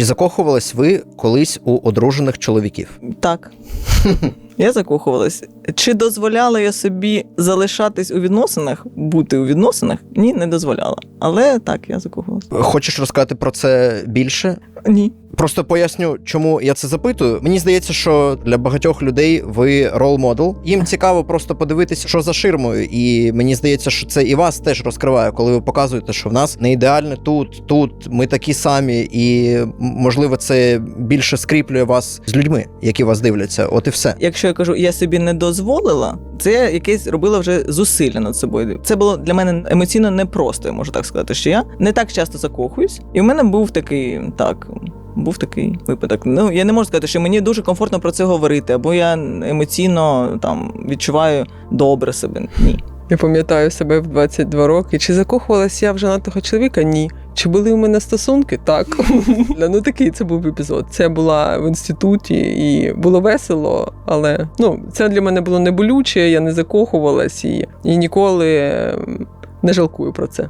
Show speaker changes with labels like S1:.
S1: Чи закохувались ви колись у одружених чоловіків?
S2: Так. Я закохувалась. Чи дозволяла я собі залишатись у відносинах, бути у відносинах? Ні, не дозволяла. Але так, я закохувалась.
S1: Хочеш розказати про це більше?
S2: Ні.
S1: Просто поясню, чому я це запитую. Мені здається, що для багатьох людей ви рол модел. Їм цікаво просто подивитися, що за ширмою. І мені здається, що це і вас теж розкриває, коли ви показуєте, що в нас не ідеальне тут, тут ми такі самі, і можливо, це більше скріплює вас з людьми, які вас дивляться. От і все.
S2: Якщо я кажу, я собі не дозволила, це я якесь робила вже зусилля над собою. Це було для мене емоційно непросто, я можу так сказати, що я не так часто закохуюсь, і в мене був такий так. Був такий випадок. Ну я не можу сказати, що мені дуже комфортно про це говорити, або я емоційно там відчуваю добре себе. Ні.
S3: Я пам'ятаю себе в 22 роки. Чи закохувалась я в женатого чоловіка? Ні. Чи були у мене стосунки? Так. ну такий це був епізод. Це була в інституті і було весело, але ну це для мене було не болюче, я не закохувалась і, і ніколи ем, не жалкую про це.